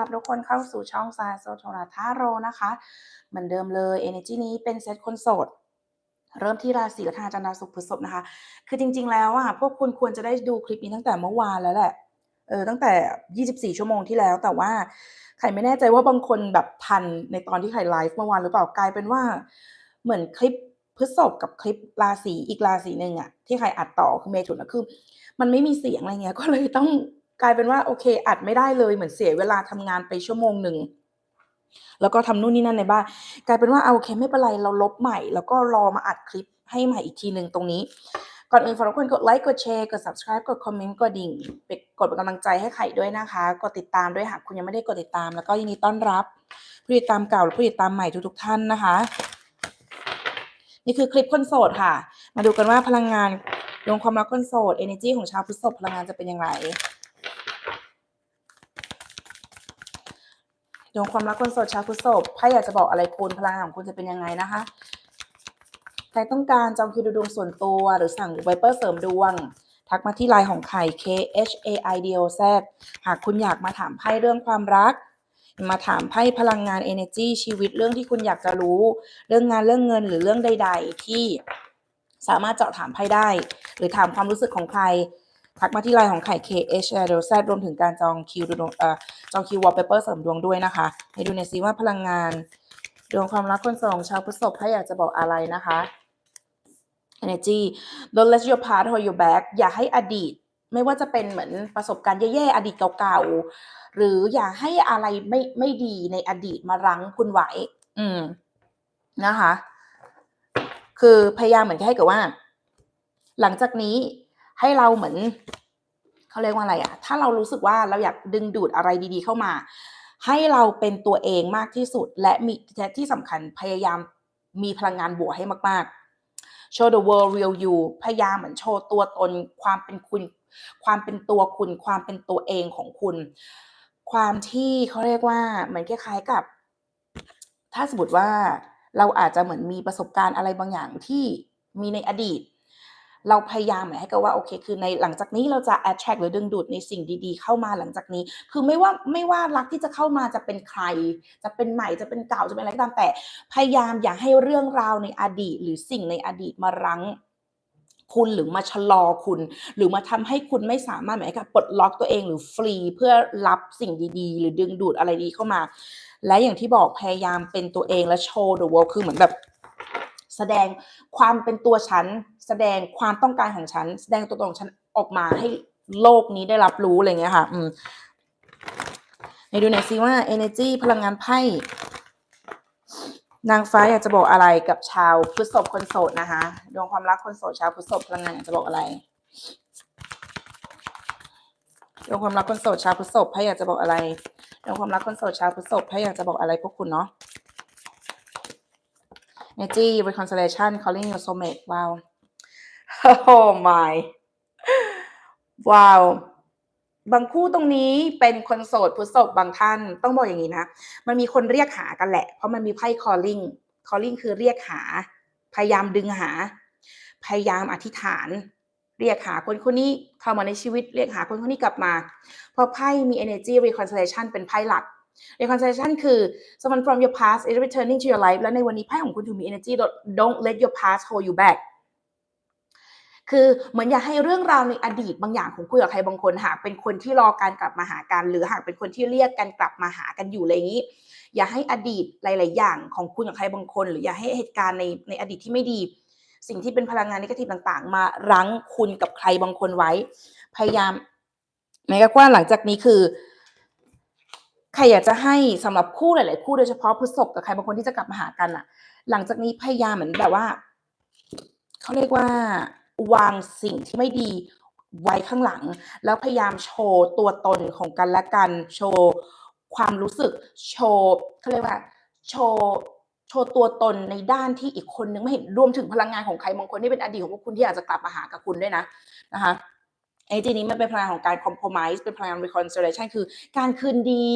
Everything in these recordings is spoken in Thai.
รับทุกคนเข้าสู่ช่องซาโซโทราทาโรนะคะ เหมือนเดิมเลย Energy นี้เป็นเซตคนโสด เริ่มที่ราศีลัคนาจันทราศุกร์พฤษภนะคะ คือจริง ๆ แล้วอะพวกคุณควรจะได้ดูคลิปนี้ตั้งแต่เมื่อวานแล้วแหละเออตั้งแต่ 24 ชั่วโมงที่แล้ว แต่ว่าใครไม่แน่ใจว่าบางคนแบบทันในตอนที่ใครไลฟ์เมื่อวานหรือเปล่ากลายเป็นว่าเหมือนคลิปพฤษภกับคลิปราศีอีกราศีหนึ่งอะที่ใครอัดต่อคือเมถุนนะคือมันไม่มีเสียงอะไรเงี้ยก็เลยต้อง กลายเป็นว่าโอเค อัดไม่ได้เลยเหมือนเสียเวลาทำงานไปชั่วโมงหนึ่งแล้วก็ทำนู่นนี่นั่นในบ้านกลายเป็นว่าเอาโอเคไม่เป็นไรเราลบใหม่ แล้วก็รอมาอัดคลิปให้ใหม่อีกทีหนึ่งตรงนี้ ก่อนอื่นฝากทุกคนกดไลค์กดแชร์กด subscribe กดคอมเมนต์กดดิ่งเป็นกดเป็นกำลังใจให้ไข่ด้วยนะคะ กดติดตามด้วยหากคุณยังไม่ได้กดติดตาม แล้วก็ยินดีต้อนรับผู้ติดตามเก่าและผู้ติดตามใหม่ทุกๆท่านนะคะ นี่คือคลิปคนโสดค่ะ มาดูกันว่าพลังงานดวงความรักคนโสด energy ของชาวพฤษภพลังงานจะเป็นอย่างไร ดวงความรักคนโสดชาวพฤษภไพ่อยากจะบอกอะไรคุณพลังงานของคุณจะเป็นยังไงนะคะ ใครต้องการจองคิวดูดวงส่วนตัว หรือสั่งไวเปอร์เสริมดวง ทักมาที่ไลน์ของไข่ K H A I D O Z หากคุณอยากมาถามไพ่เรื่องความรัก มาถามไพ่พลังงาน energy ชีวิตเรื่องที่คุณอยากจะรู้ เรื่องงานเรื่องเงินหรือเรื่องใด ๆ ที่สามารถเจาะถามไพ่ได้ หรือถามความรู้สึกของใคร ทักมาที่ไลน์ของไข่ K H A I D O Z รวมถึงการจองคิวดูดวงเอ่อจองคิววอลเปเปอร์เสริมดวงด้วยนะคะให้ดูในซิว่าพลังงาน ดวงความรักคนสองชาวพฤษภไพ่อยากจะบอกอะไรนะคะ energy don't let your past hold you back อย่าให้อดีต ไม่ว่าจะเป็นเหมือนประสบการณ์แย่ๆ อดีตเก่าๆ หรืออย่าให้อะไรไม่ไม่ดีในอดีตมารั้งคุณไว้ อืม นะคะ คือพยายามเหมือนให้กับว่า หลังจากนี้ ให้เราเหมือนเขาเรียกว่าอะไรอะถ้าเรารู้สึกว่าเราอยากดึงดูดอะไรดีๆ เข้ามา ให้เราเป็นตัวเองมากที่สุด และมีที่สำคัญพยายามมีพลังงานบวกให้มากๆ show the world real you พยายามเหมือนโชว์ตัวตนความเป็นคุณ ความเป็นตัวคุณ ความเป็นตัวเองของคุณ ความที่เขาเรียกว่าเหมือนคล้ายๆกับ ถ้าสมมติว่าเราอาจจะเหมือนมีประสบการณ์อะไรบางอย่างที่มีในอดีต เราพยายามหมือนให้กับว่าโอเค คือในหลังจากนี้เราจะ attract หรือดึงดูดในสิ่งดีๆ เข้ามาหลังจากนี้ คือไม่ว่าไม่ว่ารักที่จะเข้ามาจะเป็นใคร จะเป็นใหม่จะเป็นเก่าจะเป็นอะไรก็ตามแต่ พยายามอย่าให้เรื่องราวในอดีต หรือสิ่งในอดีตมารั้งคุณหรือมาชะลอคุณ หรือมาทำให้คุณไม่สามารถหมายกับปลดล็อกตัวเองหรือฟรีเพื่อรับสิ่งดีๆ หรือดึงดูดอะไรดีเข้ามา และอย่างที่บอกพยายามเป็นตัวเองและโชว์ the world คือเหมือนแบบ แสดงความเป็นตัวฉัน แสดงความต้องการของฉัน แสดงตัวตนของฉันออกมาให้โลกนี้ได้รับรู้อะไรเงี้ยค่ะ อืมในดูหน่อยซิว่า energy พลังงานไพ่นางฟ้าอยากจะบอกอะไรกับชาวพฤษภคนโสดนะคะดวงความรักคนโสดชาวพฤษภพลังงานอยากจะบอกอะไรดวงความรักคนโสดชาวพฤษภไพ่อยากจะบอกอะไรดวงความรักคนโสดชาวพฤษภไพ่อยากจะบอกอะไรพวกคุณเนาะ energy reconciliation calling your soulmate ว้าว oh my ว้าว บางคู่ตรงนี้เป็นคนโสดพฤษภบางท่านต้องบอกอย่างนี้นะ มันมีคนเรียกหากันแหละ เพราะมันมีไพ่ calling calling คือเรียกหา พยายามดึงหา พยายามอธิษฐาน เรียกหาคนคนนี้เข้ามาในชีวิต เรียกหาคนคนนี้กลับมา เพราะไพ่มี energy reconciliation เป็นไพ่หลัก reconciliation คือ someone from your past is returning to your life และในวันนี้ไพ่ของคุณถึงมี energy don't let your past hold you back คือเหมือนอย่าให้เรื่องราวในอดีตบางอย่างของคุณกับใครบางคนหากเป็นคนที่รอการกลับมาหากันหรือหากเป็นคนที่เรียกกันกลับมาหากันอยู่อะไรอย่างนี้ อย่าให้อดีตหลาย ๆ อย่างของคุณกับใครบางคน หรืออย่าให้เหตุการณ์ในในอดีตที่ไม่ดี สิ่งที่เป็นพลังงานนิเกทีฟต่าง ๆ มารั้งคุณกับใครบางคนไว้ พยายามหมายก็ว่าหลังจากนี้คือ ใครอยากจะให้สำหรับคู่หลาย ๆ คู่โดยเฉพาะพฤษภกับใครบางคนที่จะกลับมาหากันอะหลังจากนี้พยายามเหมือนแบบว่าเขาเรียกว่าวางสิ่งที่ไม่ดีไว้ข้างหลัง แล้วพยายามโชว์ตัวตนของกันและกัน โชว์ความรู้สึกโชว์เขาเรียกว่าโชว์โชว์ตัวตนในด้านที่อีกคนนึงไม่เห็นรวมถึงพลังงานของใครบางคนที่เป็นอดีตของพวกคุณที่อาจจะกลับมาหากับคุณด้วยนะนะคะ ไอ้ทีนี้มันเป็นพลังของการ compromise เป็นพลังงาน reconciliation คือ การคืนดี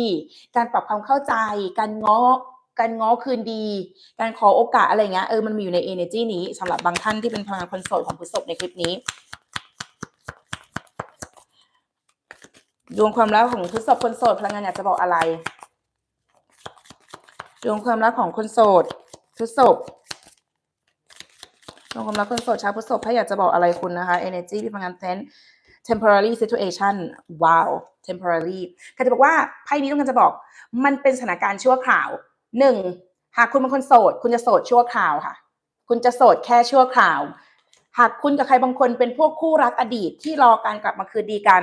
การปรับความเข้าใจ การง้อการง้อคืนดี การขอโอกาสอะไรเงี้ยเออมันมีอยู่ใน energy นี้สำหรับบางท่านที่เป็นพลังงานคนโสดของพฤษภในคลิปนี้ ดวงความรักของพฤษภคนโสดพลังงานอยากจะบอกอะไร ดวงความรักของคนโสดพฤษภดวงความรักคนโสดชาวพฤษภถ้าอยากจะบอกอะไรคุณนะคะ energy ที่พลังงาน ten temporary situation ว้าว temporary ก็จะบอกว่าไพ่นี้ต้องการจะบอก มันเป็นสถานการณ์ชั่วคราวหนึ่งหากคุณเป็นคนโสด คุณจะโสดชั่วคราวค่ะ คุณจะโสดแค่ชั่วคราว หากคุณกับใครบางคนเป็นพวกคู่รักอดีตที่รอการกลับมาคืนดีกัน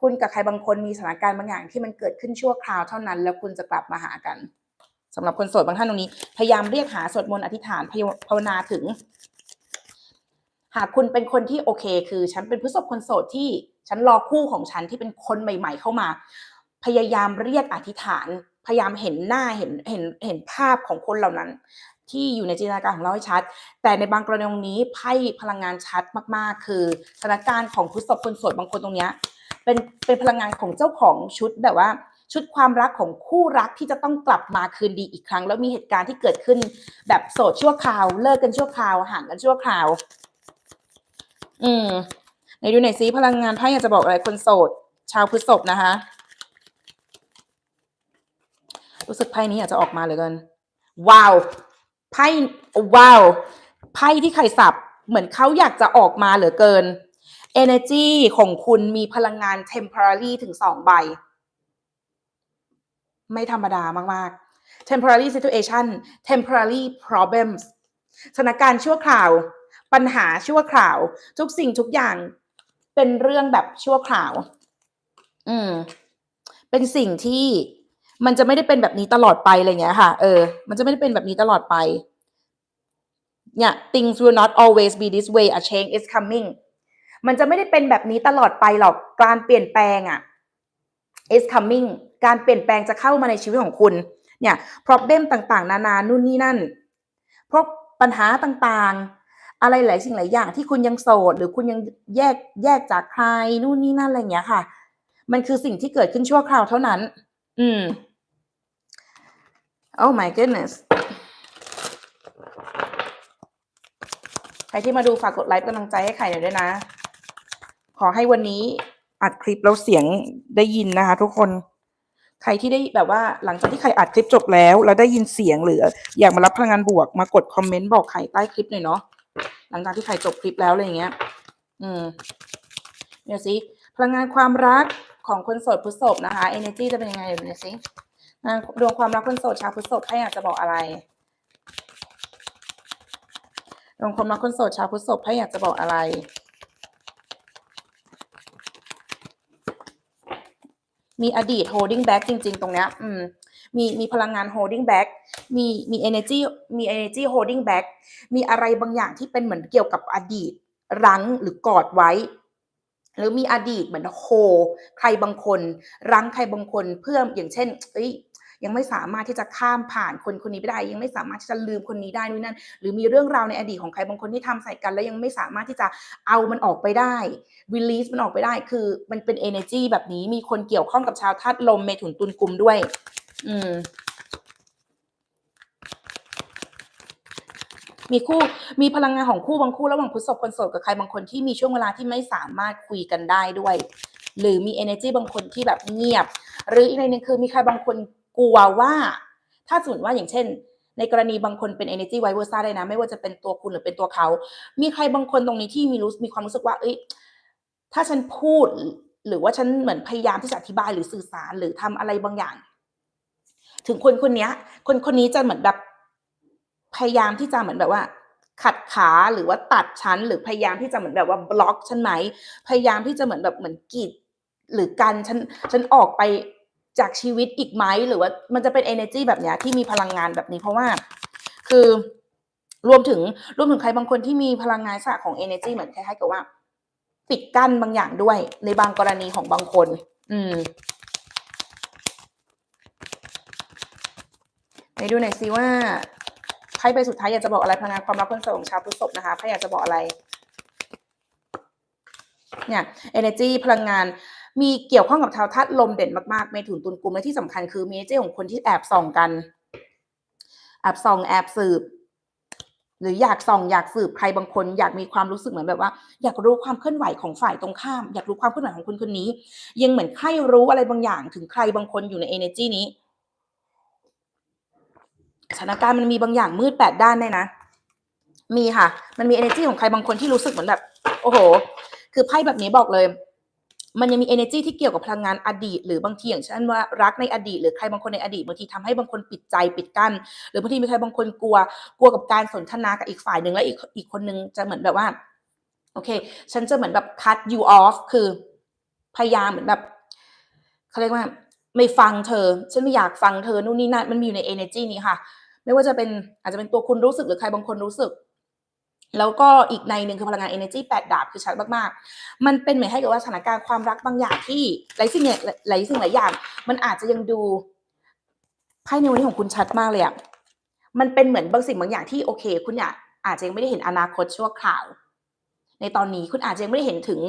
คุณกับใครบางคนมีสถานการณ์บางอย่างที่มันเกิดขึ้นชั่วคราวเท่านั้น แล้วคุณจะกลับมาหากันสำหรับคนโสดบางท่านตรงนี้ พยายามเรียกหาสวดมนต์อธิษฐานภาวนาถึง หากคุณเป็นคนที่โอเค คือฉันเป็นผู้สบคนโสดที่ฉันรอคู่ของฉันที่เป็นคนใหม่ ๆ เข้ามา พยายามเรียกอธิษฐาน พยายามเห็นหน้าเห็นเห็นเห็นภาพของคนเหล่านั้น ที่อยู่ในจินตนาการของเราให้ชัด แต่ในบางกรณีนี้ไพ่พลังงานชัดมากๆ คือสถานการณ์ของผู้สบคนโสดบางคนตรงเนี้ยเป็นเป็นพลังงานของเจ้าของชุดแบบว่าชุดความรักของคู่รักที่จะต้องกลับมาคืนดีอีกครั้ง แล้วมีเหตุการณ์ที่เกิดขึ้น แบบโสดชั่วคราว เลิกกันชั่วคราวห่างกันชั่วคราว อืมในดูหน่อยซิพลังงานไพ่อยากจะบอกอะไรคนโสด ชาวพฤษภนะคะ รู้สึกไพ่นี้อยากจะออกมาเหลยกันว้าวไพ่ว้าวไพ่ที่ใครสับเหมือนเขาอยากจะออกมาเหลือเกิน energy ของคุณมีพลังงาน temporary ถึงสองใบ ไม่ธรรมดามาก ๆ temporary situation temporary problems สถานการณ์ชั่วคราว ปัญหาชั่วคราว ทุกสิ่งทุกอย่างเป็นเรื่องแบบชั่วคราว อืม เป็นสิ่งที่มันจะไม่ได้เป็นแบบนี้ตลอดไปอะไรเงี้ยค่ะ เออ มันจะไม่ได้เป็นแบบนี้ตลอดไป เนี่ย things will not always be this way a change is coming มันจะไม่ได้เป็นแบบนี้ตลอดไปหรอก การเปลี่ยนแปลงอะ is coming การเปลี่ยนแปลงจะเข้ามาในชีวิตของคุณ เนี่ย problem ต่างๆ นานา นู่นนี่นั่นเพราะปัญหาต่างๆ อะไรหลายสิ่งหลายอย่างที่คุณยังโสด หรือคุณยังแยกแยกจากใครนู่นนี่นั่นอะไรอย่างเงี้ยค่ะ มันคือสิ่งที่เกิดขึ้นชั่วคราวเท่านั้น อืม Oh my goodness ใครที่มาดูฝากกดไลค์กำลังใจให้ไข่หน่อยด้วยนะ ขอให้วันนี้อัดคลิปแล้วเสียงได้ยินนะคะ ทุกคน ใครที่ได้แบบว่าหลังจากที่ใครอัดคลิปจบแล้ว แล้วได้ยินเสียงหรือ อยากมารับพลังงานบวกมากดคอมเมนต์บอกไข่ใต้คลิปหน่อยเนาะ หลังจากที่ไข่จบคลิปแล้วอะไรอย่างเงี้ย อืมเดี๋ยวสิพลังงานความรักของคนโสดพฤษภนะคะ energy จะเป็นยังไงเดี๋ยวดูสิงานดวงความรักคนโสดชาวพฤษภให้อยากจะบอกอะไรดวงความรักคนโสดชาวพฤษภให้อยากจะบอกอะไรมีอดีต holding back จริง ๆ ตรงเนี้ย อืม มีมีพลังงาน holding back มีมี energy มี energy holding back มีอะไรบางอย่างที่เป็นเหมือนเกี่ยวกับอดีต รั้งหรือกอดไว้ หรือมีอดีตเหมือนโฮใครบางคน รั้งใครบางคนเพื่ออย่างเช่นเอ้ยยังไม่สามารถที่จะข้ามผ่านคนคนนี้ไปได้ ยังไม่สามารถที่จะลืมคนนี้ได้นู่นนั่น หรือมีเรื่องราวในอดีตของใครบางคนที่ทำใส่กัน แล้วยังไม่สามารถที่จะเอามันออกไปได้ release มันออกไปได้ คือมันเป็น energy แบบนี้มีคนเกี่ยวข้องกับชาวธาตุลมเมถุนตุลกลุ่มด้วย อืม มีคู่มีพลังงานของคู่บางคู่ระหว่างพฤษภคนโสดกับใครบางคนที่มีช่วงเวลาที่ไม่สามารถคุยกันได้ด้วย หรือมี energy บางคนที่แบบเงียบ หรืออีกในหนึงคือมีใครบางคนกลัวว่า ถ้าสมมติว่าอย่างเช่น ในกรณีบางคนเป็น energy vice versa ได้นะ ไม่ว่าจะเป็นตัวคุณหรือเป็นตัวเขา มีใครบางคนตรงนี้ที่มีรู้มีความรู้สึกว่า เอ้ยถ้าฉันพูดหรือว่าฉันเหมือนพยายามที่จะอธิบายหรือสื่อสารหรือทำอะไรบางอย่าง ถึงคนคนนี้คนคนนี้จะเหมือนแบบ พยายามที่จะเหมือนแบบว่า ขัดขาหรือว่าตัดฉันหรือพยายามที่จะเหมือนแบบว่าบล็อกฉันไหมพยายามที่จะเหมือนแบบเหมือนกีดหรือกันฉันฉันออกไปจากชีวิตอีกไหมหรือว่ามันจะเป็น energy แบบเนี้ยที่มีพลังงานแบบนี้ เพราะว่า คือรวมถึงรวมถึงใครบางคนที่มีพลังงานศาสตร์ของ energy เหมือนคล้ายๆกับว่า ปิดกั้นบางอย่างด้วย ในบางกรณีของบางคน อืมไปดูหน่อยสิว่า ไพ่ใบสุดท้ายอยากจะบอกอะไรพลังงานความรักคนโสดของชาวพฤษภนะคะไพ่อยากจะบอกอะไร เนี่ย energy พลังงานมีเกี่ยวข้องกับชาวธาตุลมเด่นมากๆเมถุนตุลกุมและที่สำคัญคือมี energy ของคนที่แอบส่องกัน แอบส่องแอบสืบ หรืออยากส่องอยากสืบใครบางคน อยากมีความรู้สึกเหมือนแบบว่า อยากรู้ความเคลื่อนไหวของฝ่ายตรงข้าม อยากรู้ความเคลื่อนไหวของคนคนนี้ ยังเหมือนใครรู้อะไรบางอย่าง ถึงใครบางคนอยู่ใน energy นี้ สถานการณ์มันมีบางอย่างมืดแปดด้านได้นะ มีค่ะ มันมี energy ของใครบางคนที่รู้สึกเหมือนแบบ โอ้โห คือไพ่แบบนี้บอกเลย มันยังมี energy ที่เกี่ยวกับพลังงานอดีต หรือบางทีอย่างเช่นว่ารักในอดีต หรือใครบางคนในอดีตบางทีทำให้บางคนปิดใจปิดกั้น หรือบางทีมีใครบางคนกลัว กลัวกับการสนทนากับอีกฝ่ายหนึ่งแล้วอีกอีกคนนึงจะเหมือนแบบว่า โอเค ฉันจะเหมือนแบบ cut you off คือพยายามเหมือนแบบเขาเรียกว่า ไม่ฟังเธอ ฉันไม่อยากฟังเธอนู่นนี่นั่นมันมีอยู่ใน energy นี้ค่ะ ไม่ว่าจะเป็นอาจจะเป็นตัวคุณรู้สึกหรือใครบางคนรู้สึก แล้วก็อีกในหนึ่งคือพลังงาน energy แปดดาบคือชัดมากๆ มันเป็นเหมือนให้กับว่าสถานการณ์ความรักบางอย่างที่หลายสิ่งเนี่ยหลายสิ่งหลายอย่าง มันอาจจะยังดูไพ่ในวันนี้ของคุณชัดมากเลยอะมันเป็นเหมือนบางสิ่งบางอย่างที่โอเค คุณอยากอาจจะยังไม่ได้เห็นอนาคตชั่วคราว ในตอนนี้คุณอาจจะยังไม่ได้เห็นถึง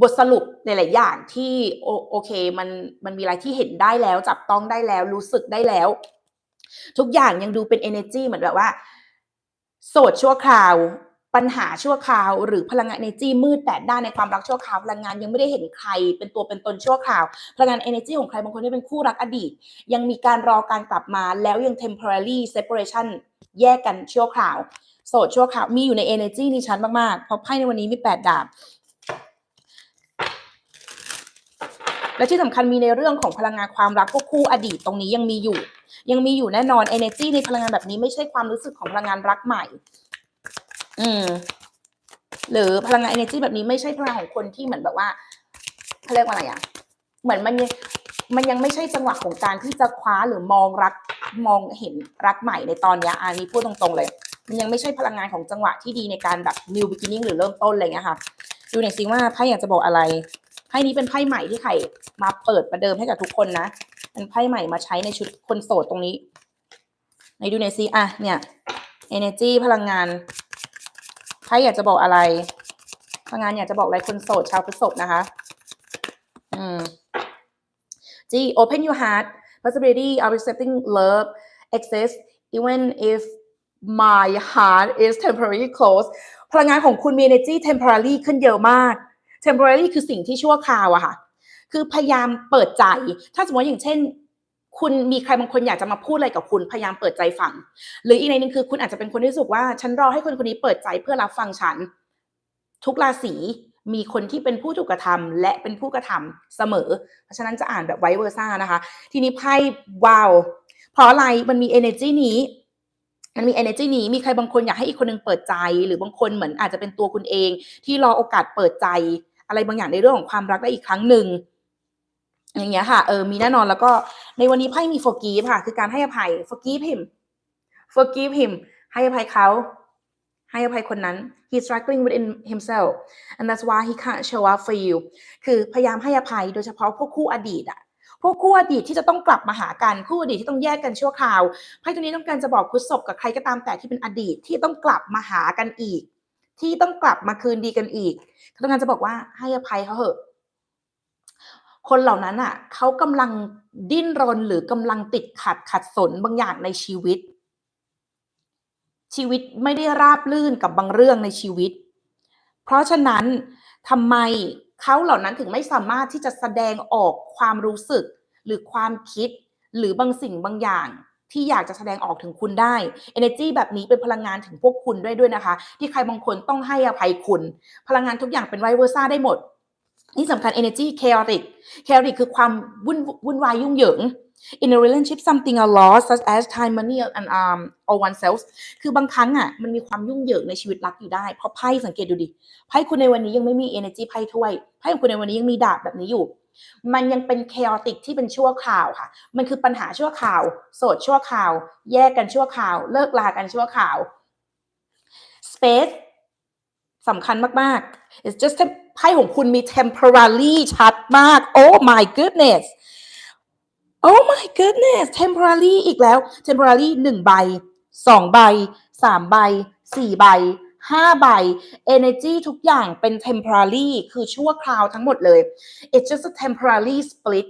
บทสรุปในหลายอย่างที่โอโอเคมันมันมีอะไรที่เห็นได้แล้ว จับต้องได้แล้วรู้สึกได้แล้ว ทุกอย่างยังดูเป็น energy เหมือนแบบว่า โสดชั่วคราว ปัญหาชั่วคราว หรือพลังงาน energy มืดแปดด้านในความรักชั่วคราวพลังงานยังไม่ได้เห็นใคร เป็นตัวเป็นตนชั่วคราว พลังงาน energy ของใครบางคนที่เป็นคู่รักอดีต ยังมีการรอการกลับมาแล้วยัง temporary separation แยกกันชั่วคราว โสดชั่วคราวมีอยู่ใน energy นี้ชัดมากๆเพราะไพ่ในวันนี้มีแปดดาบ และที่สำคัญมีในเรื่องของพลังงานความรักพวกคู่อดีตตรงนี้ยังมีอยู่ ยังมีอยู่แน่นอน energy ในพลังงานแบบนี้ไม่ใช่ความรู้สึกของพลังงานรักใหม่ อืม หรือพลังงาน energy แบบนี้ไม่ใช่พลังของคนที่เหมือนแบบว่าเขาเรียกว่าอะไรอะเหมือนมันยังมันยังไม่ใช่จังหวะของการที่จะคว้าหรือมองรักมองเห็นรักใหม่ในตอนนี้ยอันนี้พูดตรงๆเลย มันยังไม่ใช่พลังงานของจังหวะที่ดีในการแบบ new beginning หรือเริ่มต้นอะไรเงี้ยค่ะ ดูหน่อยสิว่าไพ่อยากจะบอกอะไร ไพ่นี้เป็นไพ่ใหม่ที่ไข่มาเปิดประเดิมให้กับทุกคนนะเป็นไพ่ใหม่มาใช้ในชุดคนโสดตรงนี้ในดูหน่อยสิอะเนี่ย energy พลังงานไพ่อยากจะบอกอะไร พลังงานอยากจะบอกอะไรคนโสดชาวพฤษภนะคะ อืม G open your heart possibility of accepting love exists even if my heart is temporarily closed พลังงานของคุณมี energy temporary ขึ้นเยอะมาก temporary คือสิ่งที่ชั่วคราวอะค่ะ คือพยายามเปิดใจ ถ้าสมมติอย่างเช่น คุณมีใครบางคนอยากจะมาพูดอะไรกับคุณพยายามเปิดใจฟัง หรืออีกในนึงคือคุณอาจจะเป็นคนที่รู้สึกว่า ฉันรอให้คนคนนี้เปิดใจเพื่อรับฟังฉัน ทุกราศีมีคนที่เป็นผู้ถูกกระทำและเป็นผู้กระทำเสมอ เพราะฉะนั้นจะอ่านแบบไวเวอร์ซ่านะคะ ทีนี้ไพ่วาวเพราะอะไรมันมี energy นี้ มันมี energy นี้มีใครบางคนอยากให้อีกคนนึงเปิดใจ หรือบางคนเหมือนอาจจะเป็นตัวคุณเอง ที่รอโอกาสเปิดใจ อะไรบางอย่างในเรื่องของความรักได้อีกครั้งหนึ่งอย่างเงี้ยค่ะเออมีแน่นอนแล้วก็ในวันนี้ไพ่มี forgive ค่ะ คือการให้อภัย forgive him forgive him ให้อภัยเขาให้อภัยคนนั้น he's struggling within himself and that's why he can't show up for you คือพยายามให้อภัยโดยเฉพาะพวกคู่อดีตอะพวกคู่อดีตที่จะต้องกลับมาหากันคู่อดีตที่ต้องแยกกันชั่วคราวไพ่ตัวนี้ต้องการจะบอกพุทธศพกับใครก็ตามแต่ที่เป็นอดีตที่ต้องกลับมาหากันอีก ที่ต้องกลับมาคืนดีกันอีกเขาต้องการจะบอกว่าให้อภัยเขาเถอะ คนเหล่านั้นอะเขากำลังดิ้นรนหรือกำลังติดขัดขัดสนบางอย่างในชีวิต ชีวิตไม่ได้ราบลื่นกับบางเรื่องในชีวิต เพราะฉะนั้นทำไมเขาเหล่านั้นถึงไม่สามารถที่จะแสดงออกความรู้สึกหรือความคิดหรือบางสิ่งบางอย่าง ที่อยากจะแสดงออกถึงคุณได้ energy แบบนี้เป็นพลังงานถึงพวกคุณด้วยด้วยนะคะ ที่ใครบางคนต้องให้อภัยคุณ พลังงานทุกอย่างเป็นไวเวอร์ซ่าได้หมด นี่สำคัญ energy chaotic chaotic คือความวุ่นวุ่นวายยุ่งเหยิง in a relationship something are lost such as time money and um or oneself คือบางครั้งอะมันมีความยุ่งเหยิงในชีวิตรักอยู่ได้ เพราะไพ่สังเกตดูดิ ไพ่คุณในวันนี้ยังไม่มี energy ไพ่ถ้วย ไพ่ของคุณในวันนี้ยังมีดาบแบบนี้อยู่ มันยังเป็น chaotic ที่เป็นชั่วคราวค่ะ มันคือปัญหาชั่วคราว โสดชั่วคราว แยกกันชั่วคราว เลิกลากันชั่วคราว space สำคัญมาก ๆ it's just ไพ่ของคุณมี temporary ชัดมาก oh my goodness oh my goodness temporary อีกแล้ว temporary หนึ่งใบสองใบสามใบสี่ใบ ห้าใบ energy ทุกอย่างเป็น temporary คือชั่วคราวทั้งหมดเลย it's just a temporary split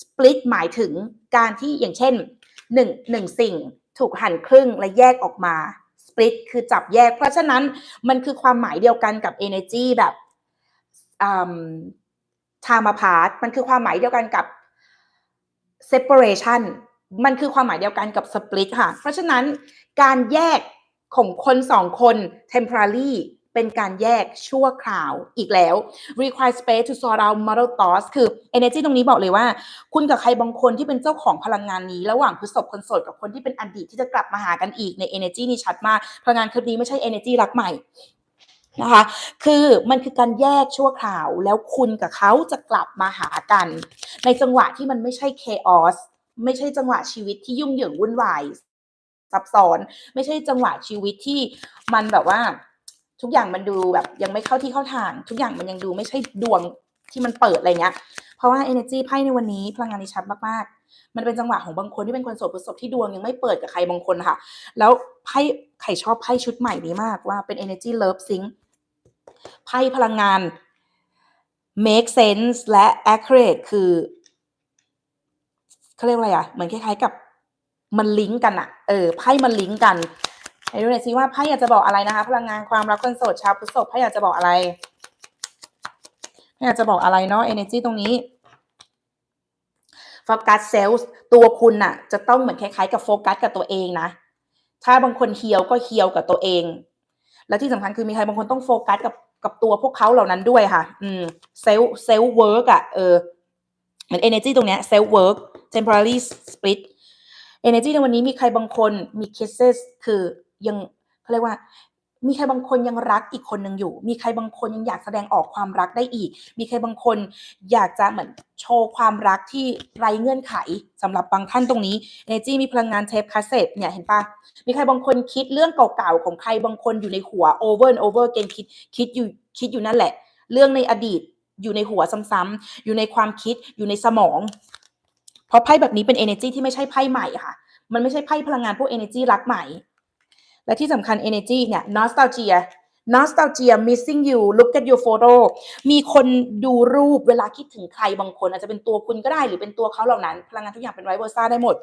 split หมายถึงการที่อย่างเช่นหนึ่งหนึ่งสิ่งถูกหั่นครึ่งและแยกออกมา split คือจับแยก เพราะฉะนั้นมันคือความหมายเดียวกันกับ energy แบบอืม time apart มันคือความหมายเดียวกันกับ separation มันคือความหมายเดียวกันกับ split ค่ะ เพราะฉะนั้นการแยก ของคนสองคน temporarily เป็นการแยกชั่วคราวอีกแล้ว require space to sort out model thoughts คือ energy ตรงนี้บอกเลยว่า คุณกับใครบางคนที่เป็นเจ้าของพลังงานนี้ ระหว่างพฤษภคนโสดกับคนที่เป็นอดีตที่จะกลับมาหากันอีกใน energy นี้ชัดมาก พลังงานคืนนี้ไม่ใช่ energy รักใหม่นะคะ คือมันคือการแยกชั่วคราว แล้วคุณกับเขาจะกลับมาหากัน ในจังหวะที่มันไม่ใช่ chaos ไม่ใช่จังหวะชีวิตที่ยุ่งเหยิงวุ่นวาย ซับซ้อน ไม่ใช่จังหวะชีวิตที่มันแบบว่า ทุกอย่างมันดูแบบยังไม่เข้าที่เข้าทาง ทุกอย่างมันยังดูไม่ใช่ดวงที่มันเปิดอะไรเงี้ย เพราะว่า energy ไพ่ในวันนี้พลังงานนี้ชัดมากๆ มันเป็นจังหวะของบางคนที่เป็นคนโสดพฤษภที่ดวงยังไม่เปิดกับใครบางคนค่ะ แล้วไพ่ใครชอบไพ่ชุดใหม่นี้มากว่าเป็น energy love sync ไพ่พลังงาน make sense และ accurate คือเขาเรียกว่าอะไรอะเหมือนคล้ายๆกับ มันลิงก์กันอะเออไพ่มันลิงก์กันให้ดูหน่อยสิว่าไพ่อยากจะบอกอะไรนะคะ พลังงานความรักคนโสดชาวพฤษภไพ่อยากจะบอกอะไรไพ่อยากจะบอกอะไรเนาะ energy ตรงนี้โฟกัสเซลล์ตัวคุณน่ะ จะต้องเหมือนคล้ายๆ กับโฟกัสกับตัวเองนะ ถ้าบางคนเฮียวก็เฮียวกับตัวเอง และที่สำคัญคือมีใครบางคนต้องโฟกัสกับกับตัวพวกเขาเหล่านั้นด้วยค่ะ อืมเซลล์เซลล์เวิร์กอะเออเหมือน energy ตรงเนี้ยเซลล์เวิร์ก temporary split energy ในวันนี้มีใครบางคนมี cases คือยังเขาเรียกว่ามีใครบางคนยังรักอีกคนหนึ่งอยู่ มีใครบางคนยังอยากแสดงออกความรักได้อีก มีใครบางคนอยากจะเหมือนโชว์ความรักที่ไร้เงื่อนไขสำหรับบางท่านตรงนี้ energy มีพลังงานเทปคาสเซ็ตเนี่ยเห็นปะมีใครบางคนคิดเรื่องเก่าๆ ของใครบางคนอยู่ในหัว over and over again คิดคิดอยู่คิดอยู่นั่นแหละ เรื่องในอดีตอยู่ในหัวซ้ำๆอยู่ในความคิดอยู่ในสมอง เพราะไพ่แบบนี้เป็น energy ที่ไม่ใช่ไพ่ใหม่ค่ะ มันไม่ใช่ไพ่พลังงานพวก energy รักใหม่ และที่สำคัญ energy เนี่ย nostalgia nostalgia missing you look at your photo มีคนดูรูปเวลาคิดถึงใครบางคน อาจจะเป็นตัวคุณก็ได้หรือเป็นตัวเขาเหล่านั้น พลังงานทุกอย่างเป็นไวเวอร์ซ่าได้หมด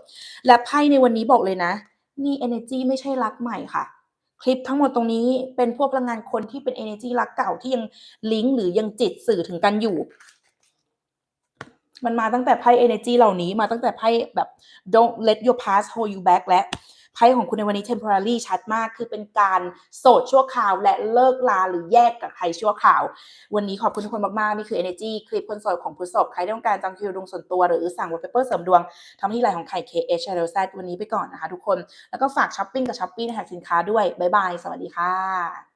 และไพ่ในวันนี้บอกเลยนะ นี่ energy ไม่ใช่รักใหม่ค่ะคลิปทั้งหมดตรงนี้เป็นพวกพลังงานคนที่เป็น energy รักเก่าที่ยังลิงก์หรือยังจิตสื่อถึงกันอยู่ มันมาตั้งแต่ไพ่ energy เหล่านี้มาตั้งแต่ไพ่แบบ don't let your past hold you back และไพ่ของคุณในวันนี้ temporary ชัดมาก คือเป็นการโสดชั่วคราวและเลิกลาหรือแยกกับใครชั่วคราว วันนี้ขอบคุณทุกคนมาก ๆ นี่คือ energy คลิปคนโสดของผู้สบใครต้องการจำคิวดวงส่วนตัว หรือสั่ง wallpaper เสริมดวงทำที่ไลน์ของไข่ KH Channel Z วันนี้ไปก่อนนะคะทุกคน แล้วก็ฝากช้อปปิ้งกับช้อปปี้นแท็กสินค้าด้วยบ๊ายบายสวัสดีค่ะ